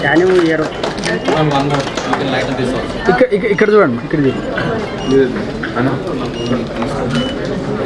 Can ఇయ్యరు ఇక్కడ ఇక్కడ- ఇక్కడ చూడండి ఇక్కడ చూడండి.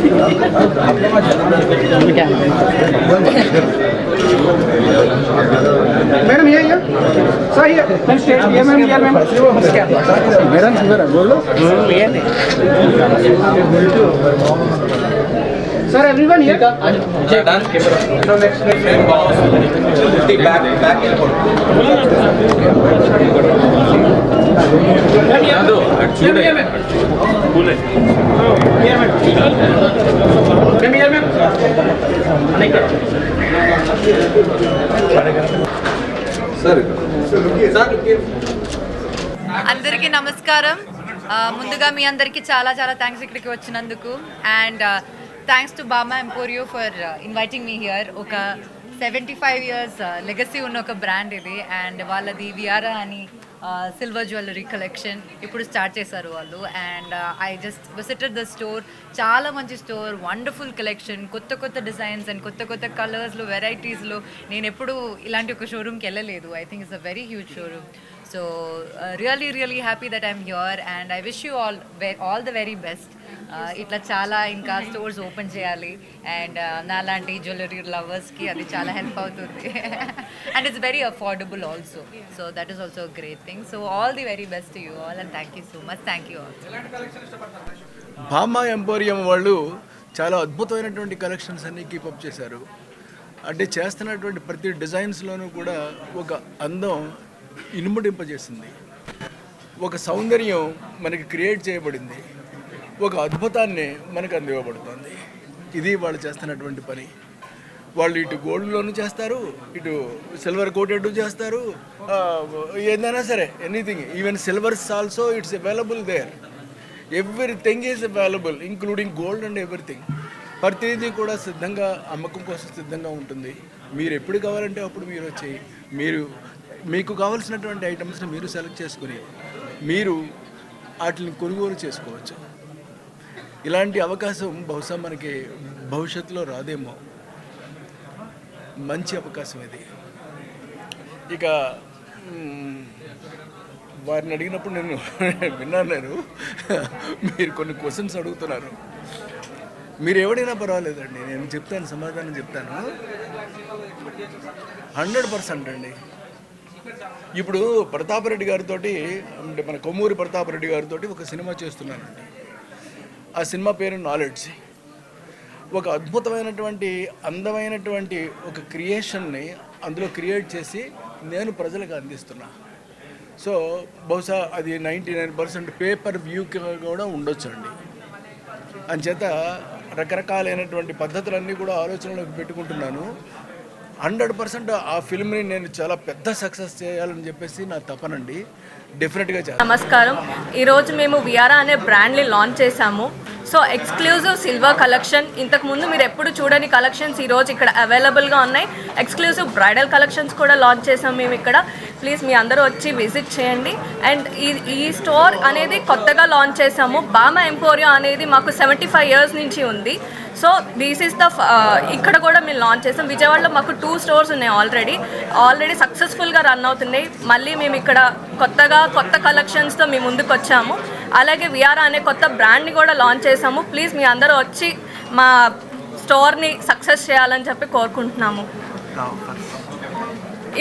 Here ma'am here ma'am okay next మీరు పట్టుకోండి See this side. Madam here here sir here next stage here ma'am here ma'am madam చూసారా గోల్డ్ సార్ ఎవ్రీవన్ హియర్ అందరికీ నమస్కారం. ముందుగా మీ అందరికీ చాలా చాలా థ్యాంక్స్ ఇక్కడికి వచ్చినందుకు. And thanks to Bhama emporio for inviting me here ఒక సెవెంటీ ఫైవ్ ఇయర్స్ లెగసీ ఉన్న ఒక బ్రాండ్ ఇది. అండ్ వాళ్ళది వియారా అని సిల్వర్ జ్యువెలరీ కలెక్షన్ ఇప్పుడు స్టార్ట్ చేశారు వాళ్ళు. And I just visited the store చాలా మంచి స్టోర్ వండర్ఫుల్ కలెక్షన్ కొత్త కొత్త డిజైన్స్ అండ్ కొత్త కొత్త కలర్స్లో వెరైటీస్లో నేను ఎప్పుడు ఇలాంటి ఒక షోరూమ్కి వెళ్ళలేదు. I think it's a very huge showroom so really really happy that I'm here and I wish you all all the very best ఇట్లా చాలా ఇంకా స్టోర్స్ ఓపెన్ చేయాలి. అండ్ నాలాంటి జ్యువెలరీ లవర్స్కి అది చాలా హెల్ప్ అవుతుంది. And it's very affordable also so that is also great thing so all the very best you all and thank you so much thank you all Bhama emporium వాళ్ళు చాలా అద్భుతమైనటువంటి collections అన్ని keep up చేశారు. అంటే చేస్తున్నటువంటి ప్రతి డిజైన్స్లోనూ కూడా ఒక అందం ఇనుముడింపజేసింది. ఒక సౌందర్యం మనకి క్రియేట్ చేయబడింది. ఒక అద్భుతాన్ని మనకు అందివ్వబడుతుంది. ఇది వాళ్ళు చేస్తున్నటువంటి పని. వాళ్ళు ఇటు గోల్డ్లోనూ చేస్తారు ఇటు సిల్వర్ కోటెడ్ చేస్తారు ఏదైనా సరే anything. Even silvers also it's available there. Everything is available including gold and everything. ప్రతిదీ కూడా సిద్ధంగా అమ్మకం కోసం సిద్ధంగా ఉంటుంది. మీరు ఎప్పుడు కావాలంటే అప్పుడు మీరు వచ్చి మీరు మీకు కావాల్సినటువంటి ఐటమ్స్ని మీరు సెలెక్ట్ చేసుకుని మీరు వాటిని కొనుగోలు చేసుకోవచ్చు. ఇలాంటి అవకాశం బహుశా మనకి భవిష్యత్తులో రాదేమో. మంచి అవకాశం ఇది. ఇక వారిని అడిగినప్పుడు నేను విన్నాను నేను. మీరు కొన్ని క్వశ్చన్స్ అడుగుతున్నారు. మీరు ఎవడైనా పర్వాలేదండి నేను చెప్తాను సమాధానం చెప్తాను. హండ్రెడ్ పర్సెంట్ అండి. ఇప్పుడు ప్రతాపరెడ్డి గారితో అంటే మన కొమ్మూరి ప్రతాపరెడ్డి గారితో ఒక సినిమా చేస్తున్నానండి. ఆ సినిమా పేరు నాలెడ్జ్ ఒక అద్భుతమైనటువంటి అందమైనటువంటి ఒక క్రియేషన్ని అందులో క్రియేట్ చేసి నేను ప్రజలకు అందిస్తున్నా. సో బహుశా అది నైంటీ నైన్ పర్సెంట్ పేపర్ వ్యూకి కూడా ఉండొచ్చండి. అంచేత రకరకాలైనటువంటి పద్ధతులన్నీ కూడా ఆలోచనలోకి పెట్టుకుంటున్నాను. హండ్రెడ్ పర్సెంట్ ఆ ఫిల్మ్ని నేను చాలా పెద్ద సక్సెస్ చేయాలని చెప్పేసి నా తపనండి. డెఫినెట్గా చేస్తాను నమస్కారం. ఈరోజు మేము వియారా అనే బ్రాండ్ని లాంచ్ చేశాము. సో ఎక్స్క్లూజివ్ సిల్వర్ కలెక్షన్ ఇంతకుముందు మీరు ఎప్పుడు చూడని కలెక్షన్స్ ఈరోజు ఇక్కడ అవైలబుల్గా ఉన్నాయి. ఎక్స్క్లూజివ్ బ్రైడల్ కలెక్షన్స్ కూడా లాంచ్ చేసాం మేము ఇక్కడ. ప్లీజ్ మీ అందరూ వచ్చి విజిట్ చేయండి. అండ్ ఈ ఈ స్టోర్ అనేది కొత్తగా లాంచ్ చేసాము బామా ఎంపోరియో అనేది మాకు సెవెంటీ ఫైవ్ ఇయర్స్ నుంచి ఉంది. సో దిస్ ఈస్ ద ఇక్కడ కూడా మేము లాంచ్ చేసాం. విజయవాడలో మాకు టూ స్టోర్స్ ఉన్నాయి ఆల్రెడీ ఆల్రెడీ సక్సెస్ఫుల్గా రన్ అవుతున్నాయి. మళ్ళీ మేము ఇక్కడ కొత్తగా కొత్త కలెక్షన్స్తో మేము ముందుకు వచ్చాము. అలాగే విఆర్ అనే కొత్త బ్రాండ్ని కూడా లాంచ్ చేసాము. ప్లీజ్ మీ అందరూ వచ్చి మా స్టోర్ని సక్సెస్ చేయాలని చెప్పి కోరుకుంటున్నాము.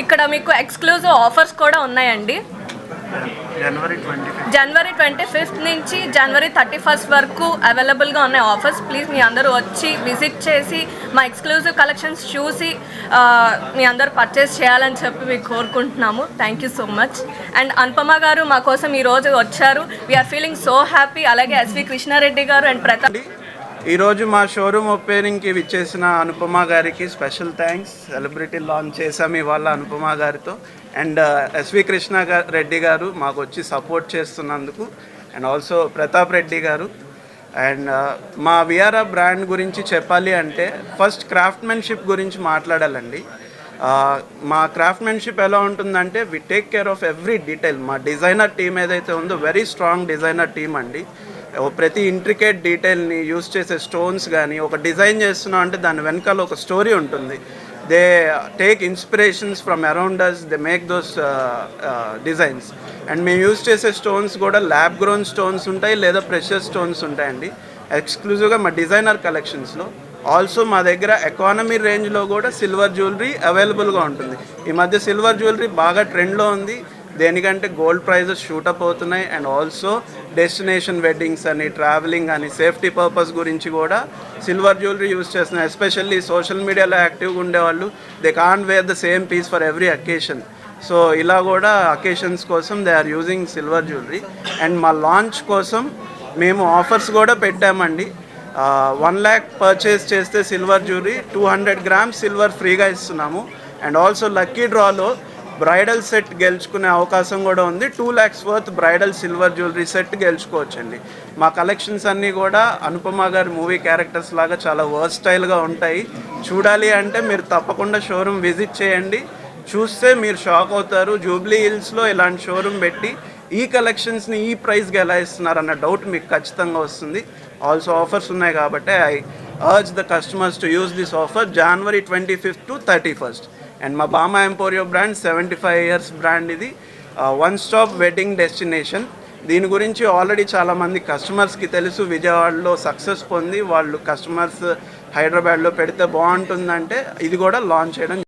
ఇక్కడ మీకు ఎక్స్క్లూజివ్ ఆఫర్స్ కూడా ఉన్నాయండి. January twenty fifth. నుంచి జనవరి థర్టీ ఫస్ట్ వరకు అవైలబుల్గా ఉన్నాయి ఆఫర్స్. ప్లీజ్ మీ అందరూ వచ్చి విజిట్ చేసి మా ఎక్స్క్లూజివ్ కలెక్షన్స్ చూసి మీ అందరూ పర్చేస్ చేయాలని చెప్పి మీకు కోరుకుంటున్నాము. Thank you so much and Anupama గారు మా కోసం ఈరోజు వచ్చారు. వీఆర్ ఫీలింగ్ సో హ్యాపీ అలాగే ఎస్వి కృష్ణారెడ్డి గారు అండ్ ప్రతాప్ ఈరోజు మా షోరూమ్ ఓపెనింగ్కి విచ్చేసిన అనుపమ గారికి స్పెషల్ థ్యాంక్స్. సెలబ్రిటీ లాంచ్ చేసాం ఇవాళ అనుపమ గారితో. And uh, SV Krishna Reddy గారు మాకు వచ్చి సపోర్ట్ చేస్తున్నందుకు. అండ్ ఆల్సో ప్రతాప్ రెడ్డి గారు. అండ్ uh, మా విఆర్ఆర్ బ్రాండ్ గురించి చెప్పాలి అంటే ఫస్ట్ క్రాఫ్ట్మెన్షిప్ గురించి మాట్లాడాలండి. మా క్రాఫ్ట్మెన్షిప్ ఎలా ఉంటుందంటే we take care of every detail మా డిజైనర్ టీం ఏదైతే ఉందో వెరీ స్ట్రాంగ్ డిజైనర్ టీం అండి. ప్రతి ఇంట్రికేట్ డీటెయిల్ని యూస్ చేసే స్టోన్స్ కానీ ఒక డిజైన్ చేస్తున్నాం అంటే దాని వెనకాల ఒక స్టోరీ ఉంటుంది. They take inspirations from around us they make those designs and మేము యూజ్ చేసే స్టోన్స్ కూడా ల్యాబ్ గ్రోన్ స్టోన్స్ ఉంటాయి లేదా ప్రెషర్ స్టోన్స్ ఉంటాయండి. ఎక్స్క్లూజివ్గా మా డిజైనర్ కలెక్షన్స్లో ఆల్సో మా దగ్గర ఎకానమీ రేంజ్లో కూడా సిల్వర్ జ్యువెలరీ అవైలబుల్గా ఉంటుంది. ఈ మధ్య సిల్వర్ జ్యువెలరీ బాగా ట్రెండ్లో ఉంది. దేనికంటే గోల్డ్ ప్రైజెస్ షూటప్ అవుతున్నాయి అండ్ ఆల్సో డెస్టినేషన్ వెడ్డింగ్స్ అని ట్రావెలింగ్ అని సేఫ్టీ పర్పస్ గురించి కూడా సిల్వర్ జ్యువెలరీ యూస్ చేస్తున్నాయి ఎస్పెషల్లీ సోషల్ మీడియాలో యాక్టివ్గా ఉండేవాళ్ళు they can wear the same piece for every occasion so ఇలా కూడా అకేషన్స్ కోసం they are using silver jewellery and మా లాంచ్ కోసం మేము ఆఫర్స్ కూడా పెట్టామండి. వన్ ల్యాక్ పర్చేస్ చేస్తే silver jewellery two hundred grams silver ఫ్రీగా ఇస్తున్నాము. అండ్ ఆల్సో లక్కీ డ్రాలో బ్రైడల్ సెట్ గెలుచుకునే అవకాశం కూడా ఉంది. Two lakhs worth bridal silver jewellery set గెలుచుకోవచ్చండి. మా కలెక్షన్స్ అన్నీ కూడా అనుపమ గారి మూవీ క్యారెక్టర్స్ లాగా చాలా వర్స్టైల్గా ఉంటాయి. చూడాలి అంటే మీరు తప్పకుండా షోరూమ్ విజిట్ చేయండి. చూస్తే మీరు షాక్ అవుతారు. జూబ్లీ హిల్స్లో ఇలాంటి షోరూమ్ పెట్టి ఈ కలెక్షన్స్ని ఈ ప్రైస్కి ఎలా ఇస్తున్నారు అన్న డౌట్ మీకు ఖచ్చితంగా వస్తుంది. ఆల్సో ఆఫర్స్ ఉన్నాయి కాబట్టి I urge the customers to use this offer. January twenty fifth to thirty first. And మా Bhama emporio brand seventy five years brand ఇది వన్ స్టాప్ వెడ్డింగ్ డెస్టినేషన్ దీని గురించి ఆల్రెడీ చాలామంది కస్టమర్స్కి తెలుసు. విజయవాడలో సక్సెస్ పొంది వాళ్ళు కస్టమర్స్ హైదరాబాద్లో పెడితే బాగుంటుందంటే ఇది కూడా లాంచ్ చేయడం